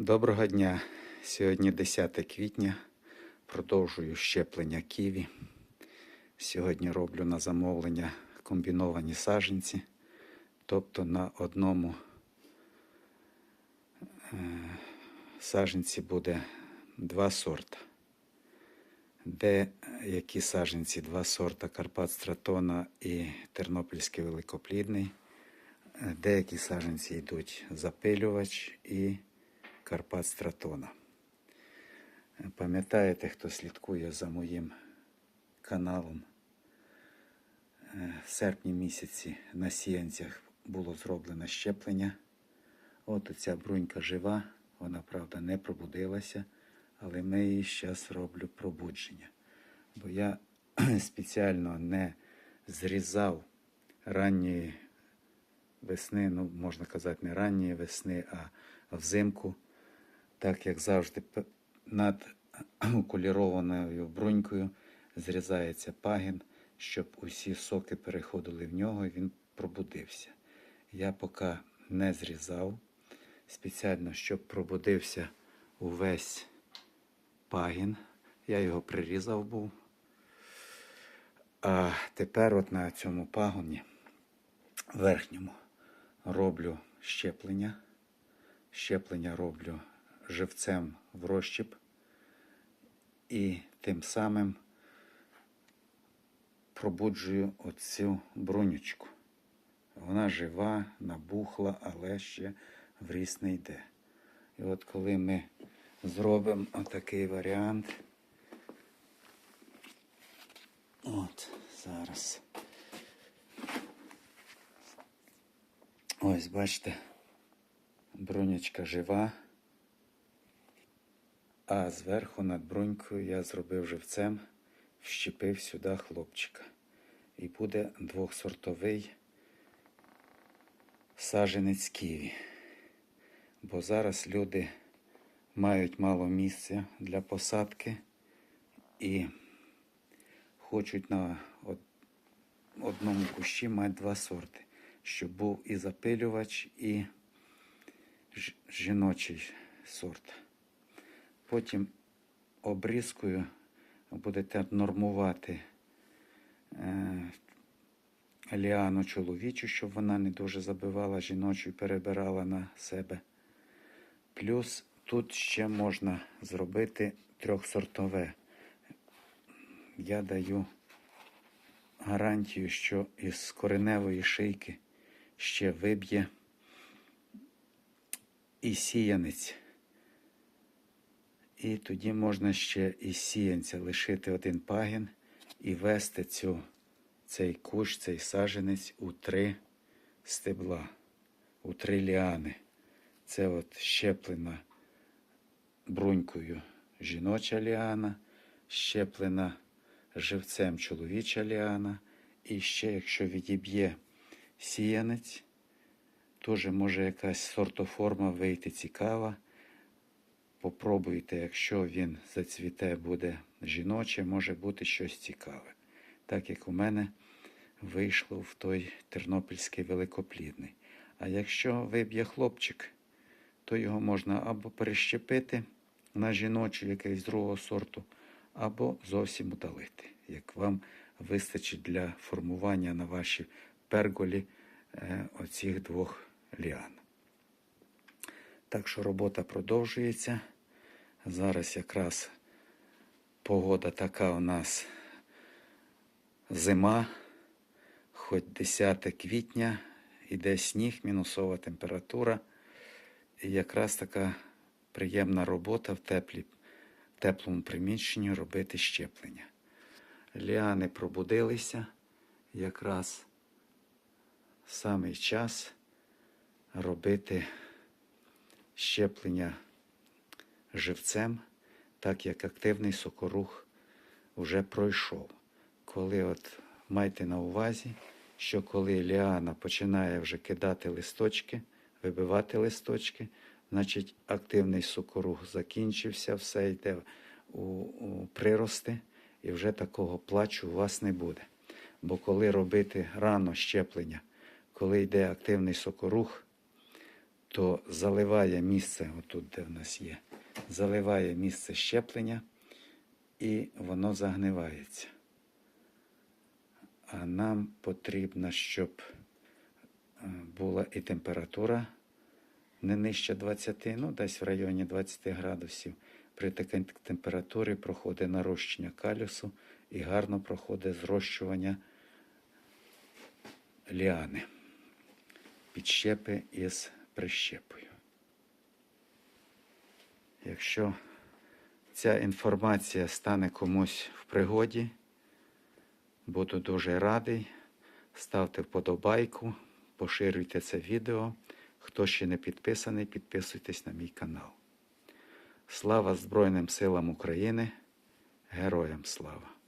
Доброго дня. Сьогодні 10 квітня. Продовжую щеплення ківі. Сьогодні роблю на замовлення комбіновані саженці. Тобто на одному е, саженці буде два сорта. Де які саженці, два сорта Карпат Стратона і Тернопільський великоплідний. Е, Деякі саженці йдуть запилювач і Карпат Стратона. Пам'ятаєте, хто слідкує за моїм каналом? Е, В серпні місяці на сіянцях було зроблено щеплення. От ця брунька жива, вона, правда, не пробудилася, але ми її зараз роблю пробудження. Бо я спеціально не зрізав ранньої весни, ну, можна казати, не ранньої весни, а взимку, так як завжди над окулірованою брунькою зрізається пагін, щоб усі соки переходили в нього і він пробудився. Я поки не зрізав спеціально, щоб пробудився увесь пагін. Я його прирізав був. А тепер от на цьому пагоні верхньому роблю щеплення. Щеплення роблю живцем в розчіп і тим самим пробуджую оцю брунючку. Вона жива, набухла, але ще в ріст не йде. І от коли ми зробимо отакий варіант, от зараз. Ось, бачите, бронячка жива, а зверху над бронькою я зробив живцем, вщепив сюди хлопчика. І буде двохсортовий саженець ківі. Бо зараз люди мають мало місця для посадки і хочуть на одному кущі мати два сорти, щоб був і запилювач, і жіночий сорт. Потім обрізкою будете нормувати е, ліану чоловічу, щоб вона не дуже забивала жіночу і перебирала на себе. Плюс тут ще можна зробити трьохсортове. Я даю гарантію, що із кореневої шийки ще виб'є і сіянець. І тоді можна ще із сіянця лишити один пагін і вести цю, цей кущ, цей саженець у три стебла, у три ліани. Це от щеплена брунькою жіноча ліана, щеплена живцем чоловіча ліана. І ще, якщо відіб'є сіянець, теж може якась сортоформа вийти цікава. Попробуйте, якщо він зацвіте, буде жіноче, може бути щось цікаве. Так як у мене вийшло в той тернопільський великоплідний. А якщо виб'є хлопчик, то його можна або перещепити на жіночу якийсь другого сорту, або зовсім удалити, як вам вистачить для формування на вашій перголі е, оцих двох ліан. Так що робота продовжується. Зараз якраз погода така у нас зима, хоч 10 квітня, іде сніг, мінусова температура. І якраз така приємна робота в теплі, теплому приміщенні робити щеплення. Ліани пробудилися, якраз самий час робити щеплення живцем, так як активний сокорух вже пройшов. Коли от майте на увазі, що коли ліана починає вже кидати листочки, вибивати листочки, значить активний сокорух закінчився, все йде у, у прирости, і вже такого плачу у вас не буде. Бо коли робити рано щеплення, коли йде активний сокорух, то заливає місце, отут, де в нас є, заливає місце щеплення і воно загнивається. А нам потрібно, щоб е, була і температура не нижче 20, ну десь в районі 20 градусів. При такій температурі проходить нарощення калюсу і гарно проходить зрощування ліани, підщепи із прищепою. Якщо ця інформація стане комусь в пригоді, буду дуже радий. Ставте вподобайку, поширюйте це відео. Хто ще не підписаний, підписуйтесь на мій канал. Слава Збройним силам України! Героям слава!